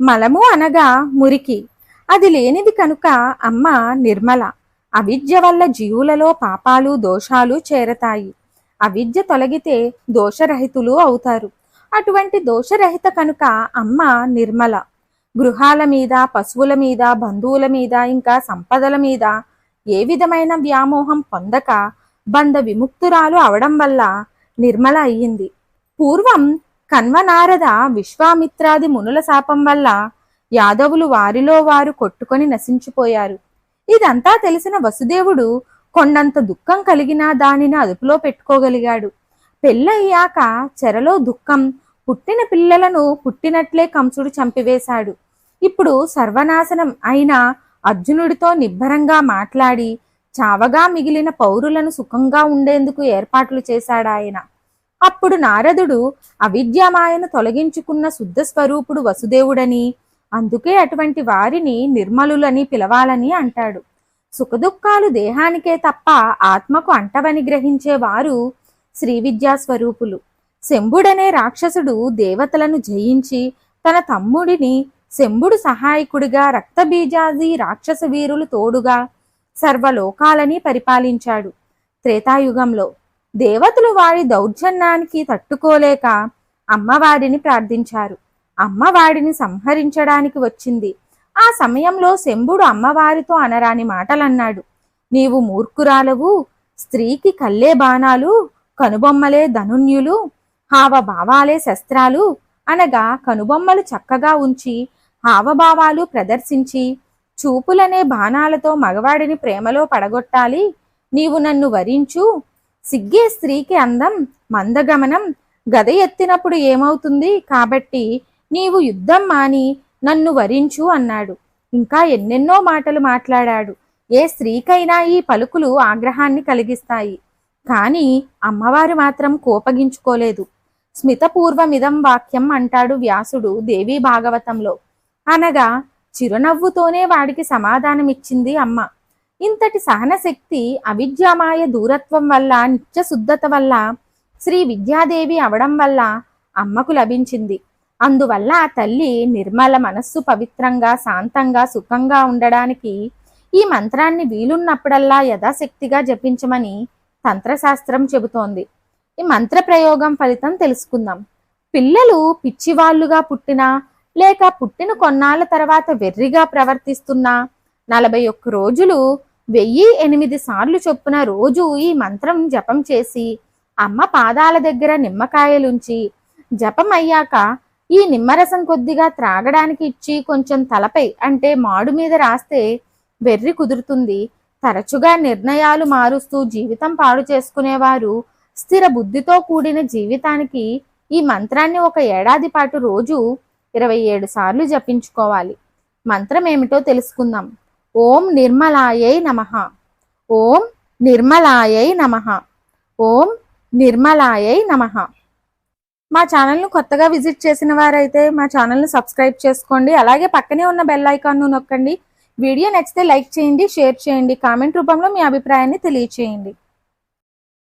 మలము అనగా మురికి. అది లేనిది కనుక అమ్మ నిర్మల. అవిద్య వల్ల జీవులలో పాపాలు దోషాలు చేరతాయి. అవిద్య తొలగితే దోషరహితులు అవుతారు. అటువంటి దోషరహిత కనుక అమ్మ నిర్మల. గృహాల మీద పశువుల మీద బంధువుల మీద ఇంకా సంపదల మీద ఏ విధమైన వ్యామోహం పొందక బంధ విముక్తురాలు అవడం వల్ల నిర్మల అయ్యింది. పూర్వం కన్వనారద విశ్వామిత్రాది మునుల శాపం వల్ల యాదవులు వారిలో వారు కొట్టుకొని నశించిపోయారు. ఇదంతా తెలిసిన వసుదేవుడు కొండంత దుఃఖం కలిగినా దానిని అదుపులో పెట్టుకోగలిగాడు. పెళ్ళయ్యాక చెరలో దుఃఖం పుట్టిన పిల్లలను పుట్టినట్లే కంసుడు చంపివేశాడు. ఇప్పుడు సర్వనాశనం అయిన అర్జునుడితో నిబ్బరంగా మాట్లాడి చావగా మిగిలిన పౌరులను సుఖంగా ఉండేందుకు ఏర్పాట్లు చేశాడాయన. అప్పుడు నారదుడు అవిద్యామాయను తొలగించుకున్న శుద్ధ స్వరూపుడు వసుదేవుడని అందుకే అటువంటి వారిని నిర్మలులని పిలవాలని అంటాడు. సుఖదుఖాలు దేహానికే తప్ప ఆత్మకు అంటవని గ్రహించే వారు శ్రీ విద్యా స్వరూపులు. శంభుడనే రాక్షసుడు దేవతలను జయించి తన తమ్ముడిని శంభుడు సహాయకుడిగా రక్తబీజాది రాక్షస వీరులు తోడుగా సర్వలోకాలని పరిపాలించాడు. త్రేతాయుగంలో దేవతలు వారి దౌర్జన్యానికి తట్టుకోలేక అమ్మవారిని ప్రార్థించారు. అమ్మవారిని సంహరించడానికి వచ్చింది. ఆ సమయంలో శంభుడు అమ్మవారితో అనరాని మాటలన్నాడు. నీవు మూర్ఖురాలవు స్త్రీకి కల్లే బాణాలు కనుబొమ్మలే ధనున్యులు హావభావాలే శస్త్రాలు అనగా కనుబొమ్మలు చక్కగా ఉంచి హావభావాలు ప్రదర్శించి చూపులనే బాణాలతో మగవాడిని ప్రేమలో పడగొట్టాలి. నీవు నన్ను వరించు సిగ్గే స్త్రీకి అందం మందగమనం గద ఎత్తినప్పుడు ఏమవుతుంది? కాబట్టి నీవు యుద్ధం మాని నన్ను వరించు అన్నాడు. ఇంకా ఎన్నెన్నో మాటలు మాట్లాడాడు. ఏ స్త్రీకైనా ఈ పలుకులు ఆగ్రహాన్ని కలిగిస్తాయి. కానీ అమ్మవారు మాత్రం కోపగించుకోలేదు. స్మితపూర్వమిదం వాక్యం అంటాడు వ్యాసుడు దేవీ భాగవతంలో. అనగా చిరునవ్వుతోనే వాడికి సమాధానమిచ్చింది అమ్మ. ఇంతటి సహనశక్తి అవిద్యామాయ దూరత్వం వల్ల నిత్య శుద్ధత వల్ల శ్రీ విద్యాదేవి అవడం వల్ల అమ్మకు లభించింది. అందువల్ల ఆ తల్లి నిర్మల మనస్సు పవిత్రంగా శాంతంగా సుఖంగా ఉండడానికి ఈ మంత్రాన్ని వీలున్నప్పుడల్లా యథాశక్తిగా జపించమని తంత్రశాస్త్రం చెబుతోంది. ఈ మంత్ర ప్రయోగం ఫలితం తెలుసుకుందాం. పిల్లలు పిచ్చివాళ్ళుగా పుట్టినా లేక పుట్టిన కొన్నాళ్ళ తర్వాత వెర్రిగా ప్రవర్తిస్తున్నా నలభై ఒక్క రోజులు వెయ్యి ఎనిమిది సార్లు చొప్పున రోజు ఈ మంత్రం జపం చేసి అమ్మ పాదాల దగ్గర నిమ్మకాయలుంచి జపం అయ్యాక ఈ నిమ్మరసం కొద్దిగా త్రాగడానికి ఇచ్చి కొంచెం తలపై అంటే మాడు మీద రాస్తే వెర్రి కుదురుతుంది. తరచుగా నిర్ణయాలు మారుస్తూ జీవితం పాడు చేసుకునేవారు స్థిర బుద్ధితో కూడిన జీవితానికి ఈ మంత్రాన్ని ఒక ఏడాది పాటు రోజు ఇరవై ఏడు సార్లు జపించుకోవాలి. మంత్రం ఏమిటో తెలుసుకుందాం. ఓం నిర్మలాయై నమః. ఓం నిర్మలాయై నమః. ఓం నిర్మలాయై నమః. మా ఛానల్ను కొత్తగా విజిట్ చేసిన వారైతే మా ఛానల్ను సబ్స్క్రైబ్ చేసుకోండి. అలాగే పక్కనే ఉన్న బెల్ ఐకాన్ను నొక్కండి. వీడియో నచ్చితే లైక్ చేయండి షేర్ చేయండి. కామెంట్ రూపంలో మీ అభిప్రాయాన్ని తెలియచేయండి.